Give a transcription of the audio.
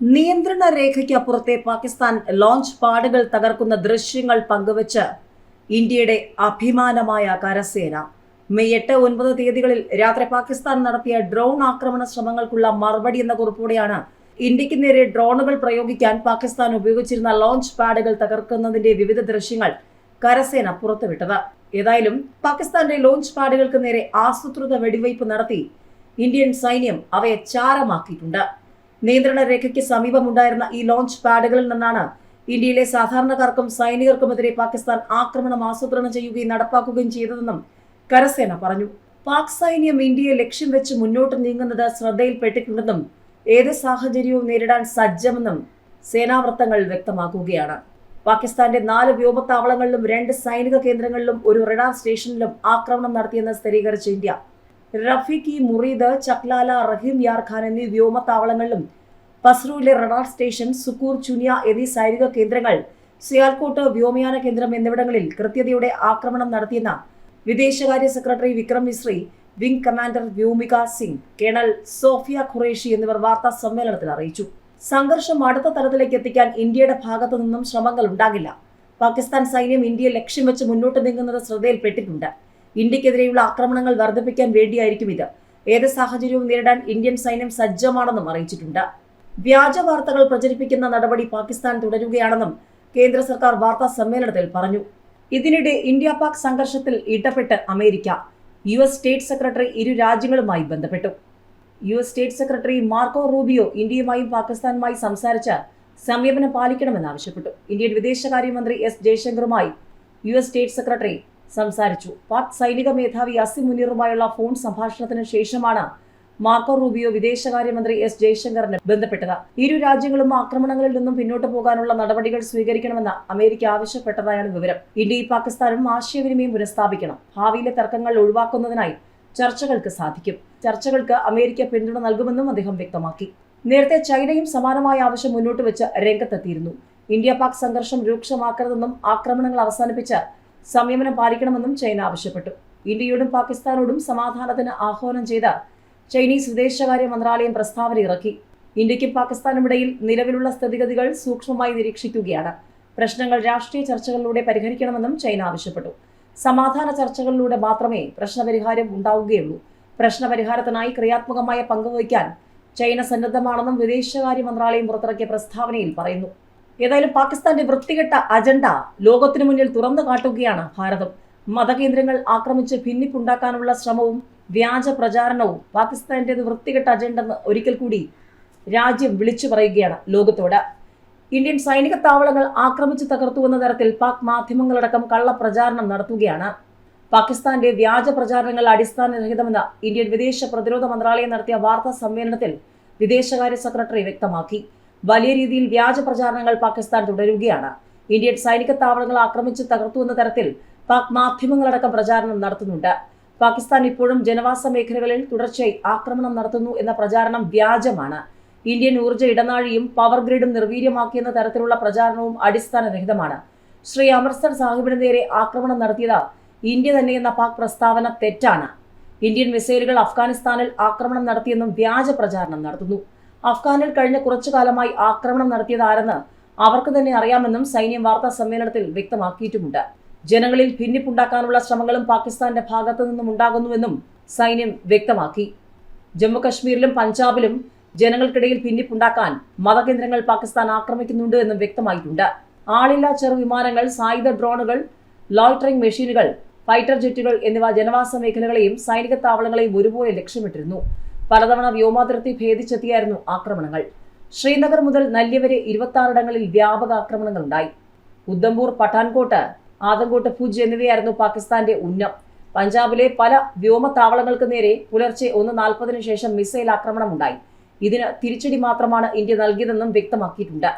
നിയന്ത്രണ രേഖയ്ക്കപ്പുറത്തെ പാകിസ്ഥാൻ ലോഞ്ച് പാടുകൾ തകർക്കുന്ന ദൃശ്യങ്ങൾ പങ്കുവച്ച് ഇന്ത്യയുടെ അഭിമാനമായ കരസേന. മെയ് എട്ട് ഒൻപത് തീയതികളിൽ രാത്രി പാകിസ്ഥാൻ നടത്തിയ ഡ്രോൺ ആക്രമണ ശ്രമങ്ങൾക്കുള്ള മറുപടി എന്ന കുറിപ്പോടെയാണ് ഇന്ത്യയ്ക്ക് നേരെ ഡ്രോണുകൾ പ്രയോഗിക്കാൻ പാകിസ്ഥാൻ ഉപയോഗിച്ചിരുന്ന ലോഞ്ച് പാഡുകൾ തകർക്കുന്നതിന്റെ വിവിധ ദൃശ്യങ്ങൾ കരസേന പുറത്തുവിട്ടത്. ഏതായാലും പാകിസ്ഥാന്റെ ലോഞ്ച് പാഡുകൾക്ക് നേരെ ആസൂത്രിത വെടിവയ്പ് നടത്തി ഇന്ത്യൻ സൈന്യം അവയെ ചാരമാക്കിയിട്ടുണ്ട്. നിയന്ത്രണ രേഖയ്ക്ക് സമീപമുണ്ടായിരുന്ന ഈ ലോഞ്ച് പാഡുകളിൽ നിന്നാണ് ഇന്ത്യയിലെ സാധാരണക്കാർക്കും സൈനികർക്കുമെതിരെ പാകിസ്ഥാൻ ആക്രമണം ആസൂത്രണം ചെയ്യുകയും നടപ്പാക്കുകയും ചെയ്തതെന്നും കരസേന പറഞ്ഞു. പാക് സൈന്യം ഇന്ത്യയെ ലക്ഷ്യം വെച്ച് മുന്നോട്ട് നീങ്ങുന്നത് ശ്രദ്ധയിൽപ്പെട്ടിട്ടുണ്ടെന്നും ഏത് സാഹചര്യവും നേരിടാൻ സജ്ജമെന്നും സേനാവൃത്തങ്ങൾ വ്യക്തമാക്കുകയാണ്. പാകിസ്ഥാന്റെ നാല് വ്യോമത്താവളങ്ങളിലും രണ്ട് സൈനിക കേന്ദ്രങ്ങളിലും ഒരു റഡാർ സ്റ്റേഷനിലും ആക്രമണം നടത്തിയെന്ന് സ്ഥിരീകരിച്ച ഇന്ത്യ റഫീഖി മുറീദ് ചക്ലാല റഹീം യാർ ഖാൻ എന്നീ വ്യോമത്താവളങ്ങളിലും പസ്രുവിലെ റഡാർ സ്റ്റേഷൻ സുക്കൂർ ചുനിയ എന്നീ സൈനിക കേന്ദ്രങ്ങൾ സിയാൽകോട്ട് വ്യോമയാന കേന്ദ്രം എന്നിവിടങ്ങളിൽ കൃത്യതയോടെ ആക്രമണം നടത്തിയെന്ന വിദേശകാര്യ secretary Vikram Misri wing commander Vyomika Singh colonel Sofia Qureshi എന്നിവർ വാർത്താ സമ്മേളനത്തിൽ അറിയിച്ചു. സംഘർഷം അടുത്ത തലത്തിലേക്ക് എത്തിക്കാൻ ഇന്ത്യയുടെ ഭാഗത്തു നിന്നും ശ്രമങ്ങൾ ഉണ്ടാകില്ല. പാകിസ്ഥാൻ സൈന്യം ഇന്ത്യയെ ലക്ഷ്യം വെച്ച് മുന്നോട്ട് നീങ്ങുന്നത് ശ്രദ്ധയിൽപ്പെട്ടിട്ടുണ്ട്. ഇന്ത്യക്കെതിരെയുള്ള ആക്രമണങ്ങൾ വർദ്ധിപ്പിക്കാൻ വേണ്ടിയായിരിക്കും ഇത്. ഏത് സാഹചര്യവും നേരിടാൻ ഇന്ത്യൻ സൈന്യം സജ്ജമാണെന്നും അറിയിച്ചിട്ടുണ്ട്. വ്യാജ വാർത്തകൾ പ്രചരിപ്പിക്കുന്ന നടപടി പാകിസ്ഥാൻ തുടരുകയാണെന്നും കേന്ദ്ര സർക്കാർ വാർത്താ സമ്മേളനത്തിൽ പറഞ്ഞു. ഇതിനിടെ ഇന്ത്യ പാക് സംഘർഷത്തിൽ ഇടപെട്ട് America U S state secretary ഇരു രാജ്യങ്ങളുമായി ബന്ധപ്പെട്ടു. U S state secretary Marco Rubio ഇന്ത്യയുമായും പാകിസ്ഥാനുമായി സംസാരിച്ച് സംയമനം പാലിക്കണമെന്ന് ആവശ്യപ്പെട്ടു. ഇന്ത്യൻ വിദേശകാര്യമന്ത്രി എസ് ജയശങ്കറുമായി യു എസ് സ്റ്റേറ്റ് സെക്രട്ടറി സംസാരിച്ചു. പാക് സൈനിക മേധാവി അസിം മുനീറുമായുള്ള ഫോൺ സംഭാഷണത്തിന് ശേഷമാണ് മാർക്കോ റൂബിയോ വിദേശകാര്യമന്ത്രി എസ് ജയശങ്കറിന് ബന്ധപ്പെട്ടത്. ഇരു രാജ്യങ്ങളും ആക്രമണങ്ങളിൽ നിന്നും പിന്നോട്ട് പോകാനുള്ള നടപടികൾ സ്വീകരിക്കണമെന്ന് അമേരിക്ക ആവശ്യപ്പെട്ടതായാണ് വിവരം. ഇന്ത്യയും പാകിസ്ഥാനും ആശയവിനിമയം പുനഃസ്ഥാപിക്കണം. ഭാവിയിലെ തർക്കങ്ങൾ ഒഴിവാക്കുന്നതിനായി ചർച്ചകൾക്ക് സാധിക്കും. ചർച്ചകൾക്ക് അമേരിക്ക പിന്തുണ നൽകുമെന്നും അദ്ദേഹം വ്യക്തമാക്കി. നേരത്തെ ചൈനയും സമാനമായ ആവശ്യം മുന്നോട്ട് വെച്ച് രംഗത്തെത്തിയിരുന്നു. ഇന്ത്യ പാക് സംഘർഷം രൂക്ഷമാക്കരുതെന്നും ആക്രമണങ്ങൾ അവസാനിപ്പിച്ച് സംയമനം പാലിക്കണമെന്നും ചൈന ആവശ്യപ്പെട്ടു. ഇന്ത്യയോടും പാകിസ്ഥാനോടും സമാധാനത്തിന് ആഹ്വാനം ചെയ്ത ചൈനീസ് വിദേശകാര്യ മന്ത്രാലയം പ്രസ്താവന ഇറക്കി. ഇന്ത്യക്കും പാകിസ്ഥാനും ഇടയിൽ നിലവിലുള്ള സ്ഥിതിഗതികൾ സൂക്ഷ്മമായി നിരീക്ഷിക്കുകയാണ്. പ്രശ്നങ്ങൾ രാഷ്ട്രീയ ചർച്ചകളിലൂടെ പരിഹരിക്കണമെന്നും ചൈന ആവശ്യപ്പെട്ടു. സമാധാന ചർച്ചകളിലൂടെ മാത്രമേ പ്രശ്നപരിഹാരം ഉണ്ടാവുകയുള്ളൂ. പ്രശ്നപരിഹാരത്തിനായി ക്രിയാത്മകമായ പങ്കുവയ്ക്കാൻ ചൈന സന്നദ്ധമാണെന്നും വിദേശകാര്യ മന്ത്രാലയം പുറത്തിറക്കിയ പ്രസ്താവനയിൽ പറയുന്നു. ഏതായാലും പാകിസ്ഥാന്റെ വൃത്തികെട്ട അജണ്ട ലോകത്തിനു മുന്നിൽ തുറന്നു കാട്ടുകയാണ് ഭാരതം. മതകേന്ദ്രങ്ങൾ ആക്രമിച്ച് ഭിന്നിപ്പുണ്ടാക്കാനുള്ള ശ്രമവും വ്യാജ പ്രചാരണവും പാകിസ്ഥാന്റേത് വൃത്തികെട്ട അജണ്ടെന്ന് ഒരിക്കൽ കൂടി രാജ്യം വിളിച്ചു പറയുകയാണ് ലോകത്തോട്. ഇന്ത്യൻ സൈനിക താവളങ്ങൾ ആക്രമിച്ച് തകർത്തുവെന്ന തരത്തിൽ പാക് മാധ്യമങ്ങളടക്കം കള്ളപ്രചാരണം നടത്തുകയാണ്. പാകിസ്ഥാന്റെ വ്യാജ പ്രചാരണങ്ങൾ അടിസ്ഥാനരഹിതമെന്ന് ഇന്ത്യൻ വിദേശ പ്രതിരോധ മന്ത്രാലയം നടത്തിയ വാർത്താ സമ്മേളനത്തിൽ വിദേശകാര്യ സെക്രട്ടറി വ്യക്തമാക്കി. വലിയ രീതിയിൽ വ്യാജ പ്രചാരണങ്ങൾ പാകിസ്ഥാൻ തുടരുകയാണ്. ഇന്ത്യൻ സൈനിക താവളങ്ങൾ ആക്രമിച്ച് തകർത്തുവെന്ന തരത്തിൽ പാക് മാധ്യമങ്ങളടക്കം പ്രചാരണം നടത്തുന്നുണ്ട്. പാകിസ്ഥാൻ ഇപ്പോഴും ജനവാസ മേഖലകളിൽ തുടർച്ചയായി ആക്രമണം നടത്തുന്നു എന്ന പ്രചാരണം വ്യാജമാണ്. ഇന്ത്യൻ ഊർജ ഇടനാഴിയും പവർ ഗ്രിഡും നിർവീര്യമാക്കിയെന്ന തരത്തിലുള്ള പ്രചാരണവും അടിസ്ഥാനരഹിതമാണ്. ശ്രീ അമൃത്സർ സാഹിബിന് നേരെ ആക്രമണം നടത്തിയത് ഇന്ത്യ തന്നെയെന്ന പാക് പ്രസ്താവന തെറ്റാണ്. ഇന്ത്യൻ മിസൈലുകൾ അഫ്ഗാനിസ്ഥാനിൽ ആക്രമണം നടത്തിയെന്നും വ്യാജ പ്രചാരണം നടത്തുന്നു. അഫ്ഗാനിൽ കഴിഞ്ഞ കുറച്ചു കാലമായി ആക്രമണം നടത്തിയതാരെന്ന് അവർക്ക് തന്നെ അറിയാമെന്നും സൈന്യം വാർത്താ സമ്മേളനത്തിൽ വ്യക്തമാക്കിയിട്ടുമുണ്ട്. ജനങ്ങളിൽ ഭിന്നിപ്പുണ്ടാക്കാനുള്ള ശ്രമങ്ങളും പാകിസ്ഥാന്റെ ഭാഗത്തു നിന്നും ഉണ്ടാകുന്നുവെന്നും സൈന്യം വ്യക്തമാക്കി. ജമ്മു കശ്മീരിലും പഞ്ചാബിലും ജനങ്ങൾക്കിടയിൽ ഭിന്നിപ്പുണ്ടാക്കാൻ മതകേന്ദ്രങ്ങൾ പാകിസ്ഥാൻ ആക്രമിക്കുന്നുണ്ട് എന്നും വ്യക്തമായിട്ടുണ്ട്. ആളില്ലാ ചെറു വിമാനങ്ങൾ സായുധ ഡ്രോണുകൾ ലോയിട്ടറിംഗ് മെഷീനുകൾ ഫൈറ്റർ ജെറ്റുകൾ എന്നിവ ജനവാസ മേഖലകളെയും സൈനിക താവളങ്ങളെയും ഒരുപോലെ ലക്ഷ്യമിട്ടിരുന്നു. പലതവണ വ്യോമാതിർത്തി ഭേദിച്ചെത്തിയായിരുന്നു ആക്രമണങ്ങൾ. ശ്രീനഗർ മുതൽ നല്യ വരെ ഇരുപത്തി ആറിടങ്ങളിൽ വ്യാപക ആക്രമണങ്ങൾ ഉണ്ടായി ഉദ്ധംപൂർ പഠാൻകോട്ട് ആദംകോട്ട് ഭുജ് എന്നിവയായിരുന്നു പാകിസ്ഥാന്റെ ഉന്നം. പഞ്ചാബിലെ പല വ്യോമത്താവളങ്ങൾക്ക് നേരെ പുലർച്ചെ ഒന്ന് നാൽപ്പതിനു ശേഷം മിസൈൽ ആക്രമണമുണ്ടായി. ഇതിന് തിരിച്ചടി മാത്രമാണ് ഇന്ത്യ നൽകിയതെന്നും വ്യക്തമാക്കിയിട്ടുണ്ട്.